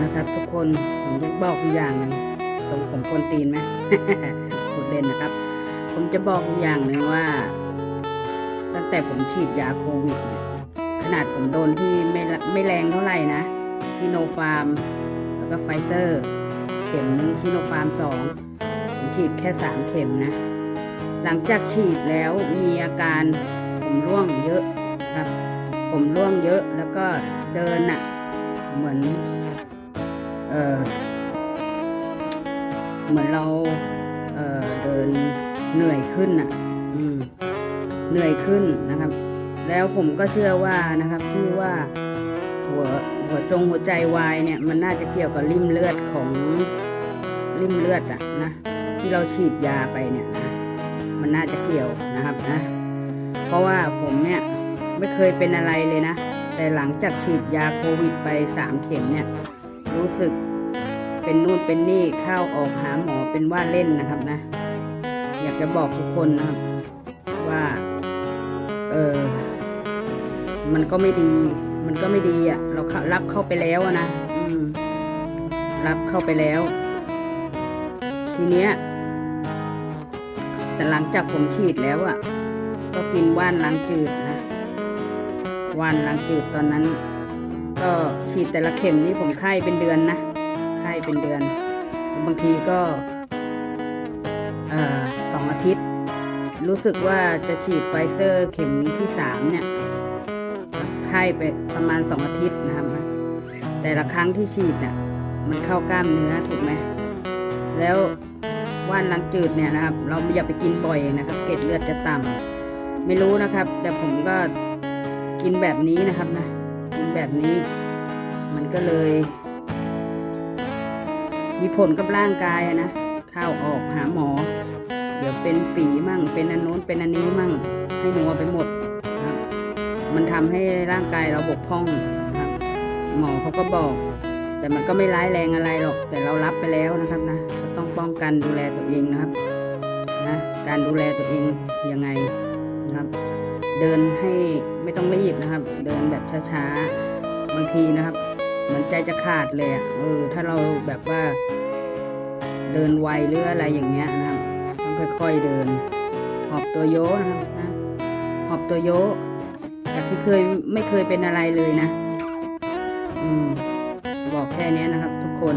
นะครับ ทุกคนผมจะบอกอยู่อย่างหนึ่งทรงผมคนตีนไหมพูดเล่นนะครับ ผมจะบอกอยู่อย่างหนึ่งว่า ตั้งแต่ผมฉีดยาโควิดเนี่ยขนาดผมโดนที่ไม่ไม่แรงเท่าไหร่นะชิโนฟาร์ม แล้วก็ไฟเซอร์ เข็มหนึ่งชิโนฟาร์มสองผมฉีดแค่สามเข็มนะ หลังจากฉีดแล้วมีอาการผมร่วงเยอะครับ ผมร่วงเยอะแล้วก็เดินอะเหมือน เหมือนเราเเดินเหนื่อยขึ้นอะเหนื่อยขึ้นนะครับ แล้วผมก็เชื่อว่านะครับที่ว่าหัวหัวจงหัวใจวายเนี่ยมันน่าจะเกี่ยวกับริ่มเลือดของริ่มเลือดอะนะที่เราฉีดยาไปเนี่ยนะมันน่าจะเกี่ยวนะครับนะ เพราะว่าผมเนี่ยไม่เคยเป็นอะไรเลยนะ แต่หลังจากฉีดยาโควิดไปสามเข็มเนี่ย รู้สึก เป็นนู่นเป็นนี่เข้าออกหาหมอเป็นว่าเล่นนะครับนะ อยากจะบอกทุกคนนะครับว่า เออมันก็ไม่ดี มันก็ไม่ดีอะ เรารับเข้าไปแล้วนะอืม รับเข้าไปแล้ว ทีเนี้ย แต่หลังจากผมฉีดแล้วอะ ก็กินว่านล้างจืดนะว่านล้างจืดตอนนั้น ก็ฉีดแต่ละเข็มนี่ผมไข้เป็นเดือนนะ ไข้เป็นเดือน บางทีก็สองอาทิตย์ รู้สึกว่าจะฉีดไฟเซอร์เข็มที่สามเนี่ยไข้ไปประมาณสองอาทิตย์นะครับแต่ละครั้งที่ฉีดเนี่ยมันเข้ากล้ามเนื้อถูกไหมแล้วว่านลังจืดเนี่ยนะครับ เราอย่าไปกินบ่อยนะครับ เกล็ดเลือดจะต่ำไม่รู้นะครับ แต่ผมก็กินแบบนี้นะครับนะกินแบบนี้ มันก็เลย มีผลกับร่างกายนะเข้าออกหาหมอ เดี๋ยวเป็นฝีมั่ง เป็นอันนู้นเป็นอันนี้มั่ง ให้หนัวไปหมดนะครับมันทำให้ร่างกายเราบกพร่องนะครับหมอเขาก็บอก แต่มันก็ไม่ร้ายแรงอะไรหรอก แต่เรารับไปแล้วนะครับนะก็ต้องป้องกันดูแลตัวเองนะครับนะการดูแลตัวเองยังไงนะครับ เดินให้ไม่ต้องรีบนะครับ เดินแบบช้าๆบางทีนะครับ เหมือนใจจะขาดเลยอะเออ ถ้าเราแบบว่า เดินไวหรืออะไรอย่างเงี้ยนะครับต้องค่อยๆเดิน หอบตัวโยนะครับนะหอบตัวโยจากที่เคยไม่เคยเป็นอะไรเลยนะ อืม บอกแค่นี้นะครับ ทุกคน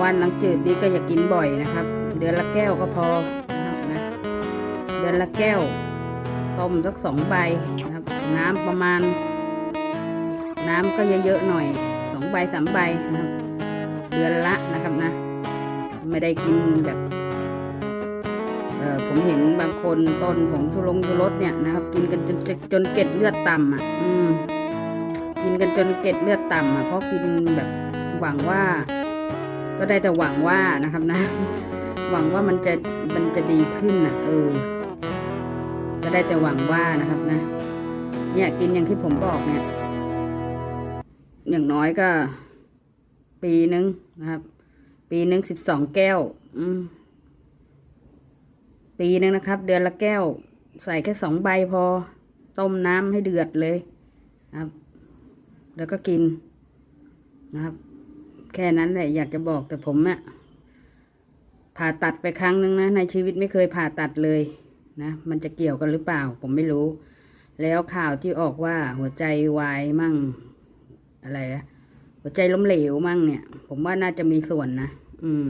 วันหลังจืดนี่ก็อย่ากินบ่อยนะครับ เดือนละแก้วก็พอนะครับนะเดือนละแก้วต้มสักสองใบนะครับ น้ำประมาณ น้ำก็เยอะๆหน่อย ใบสามใบนะครับเดือนละนะครับนะ ไม่ได้กินแบบเออผมเห็นบางคนต้นผงชูรงชูรสเนี่ยนะครับ กินกันจนจนจนเกล็ดเลือดต่ำอะ อืม กินกันจนเกล็ดเลือดต่ำอะเพราะกินแบบหวังว่า ก็ได้แต่หวังว่านะครับนะ หวังว่ามันจะมันจะดีขึ้นอะ เออ ก็ได้แต่หวังว่านะครับนะ เนี่ยกินอย่างที่ผมบอกเนี่ย อย่างน้อยก็ ปีนึงนะครับ ปีหนึ่งสิบสองแก้ว อืม ปีหนึ่งนะครับ เดือนละแก้ว ใส่แค่สองใบพอ ต้มน้ำให้เดือดเลยนะครับ แล้วก็กินนะครับ แค่นั้นแหละอยากจะบอกแต่ผมอะผ่าตัดไปครั้งหนึ่งนะ ในชีวิตไม่เคยผ่าตัดเลยนะ มันจะเกี่ยวกันหรือเปล่า ผมไม่รู้ แล้วข่าวที่ออกว่าหัวใจวายมั่ง อะไรอะหัวใจล้มเหลวมั่งเนี่ย ผมว่าน่าจะมีส่วนนะ อืม